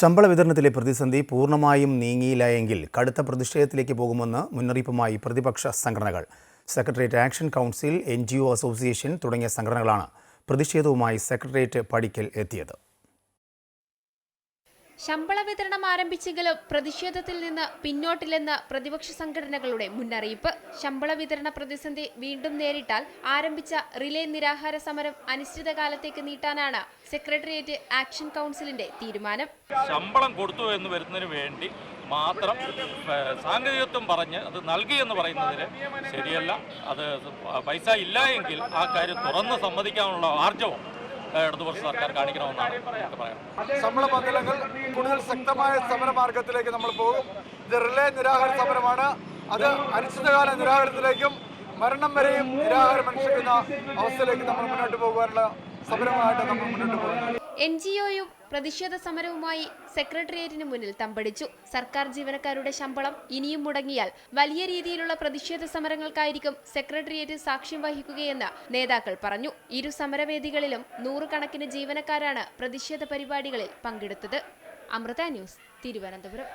ശമ്പള വിതരണത്തിലെ പ്രതിസന്ധി പൂർണമായും നീങ്ങിയില്ല എങ്കിൽ കടുത്ത പ്രതിഷേധത്തിലേക്ക് പോകുമെന്ന് മുന്നറിയിപ്പുമായി പ്രതിപക്ഷ സംഘടനകൾ. Secretariat action council N association തുടങ്ങിയ സംഘടനകളാണ് പ്രതിഷേധവുമായി സെക്രട്ടേറിയറ്റ് പടിക്കൽ എത്തിയത്. ശമ്പള വിതരണം ആരംഭിച്ചെങ്കിലും പ്രതിഷേധത്തിൽ നിന്ന് പിന്നോട്ടില്ലെന്ന് പ്രതിപക്ഷ സംഘടനകളുടെ മുന്നറിയിപ്പ്. ശമ്പള വിതരണ പ്രതിസന്ധി വീണ്ടും നേരിട്ടാൽ ആരംഭിച്ച റിലേ നിരാഹാര സമരം അനിശ്ചിതകാലത്തേക്ക് നീട്ടാനാണ് സെക്രട്ടേറിയറ്റ് ആക്ഷൻ കൗൺസിലിന്റെ തീരുമാനം. ശമ്പളം കൊടുത്തു എന്ന് വരുന്നതിന് വേണ്ടി മാത്രം സാങ്കേതികത്വം പറഞ്ഞ് അത് നൽകി എന്ന് പറയുന്നതിന് ശരിയല്ല. അത് പൈസ ഇല്ല എങ്കിൽ ആ കാര്യം തുറന്ന് സമ്മതിക്കാനുള്ള ആർജവം. ഇടതുപക്ഷ സർക്കാർ കാണിക്കണമെന്നാണ് ശമ്പള പന്തലങ്ങൾ കൂടുതൽ ശക്തമായ സമരമാർഗത്തിലേക്ക് നമ്മൾ പോകും. ഇത് റിലേ നിരാഹാര സമരമാണ്. അത് അനിശ്ചിതകാല നിരാഹാരത്തിലേക്കും മരണം വരെയും നിരാഹാരം അനുഷ്ഠിക്കുന്ന അവസ്ഥയിലേക്ക് നമ്മൾ മുന്നോട്ട് പോകുവാനുള്ള സമരമായിട്ട് നമ്മൾ മുന്നോട്ട് പോകുന്നത് എൻ ജി ഒയും പ്രതിഷേധ സമരവുമായി സെക്രട്ടേറിയറ്റിന് മുന്നിൽ തമ്പടിച്ചു. സർക്കാർ ജീവനക്കാരുടെ ശമ്പളം ഇനിയും മുടങ്ങിയാൽ വലിയ രീതിയിലുള്ള പ്രതിഷേധ സമരങ്ങൾക്കായിരിക്കും സെക്രട്ടേറിയറ്റ് സാക്ഷ്യം വഹിക്കുകയെന്ന് നേതാക്കൾ പറഞ്ഞു. ഇരു സമരവേദികളിലും നൂറുകണക്കിന് ജീവനക്കാരാണ് പ്രതിഷേധ പരിപാടികളിൽ പങ്കെടുത്തത്. അമൃത ന്യൂസ് തിരുവനന്തപുരം.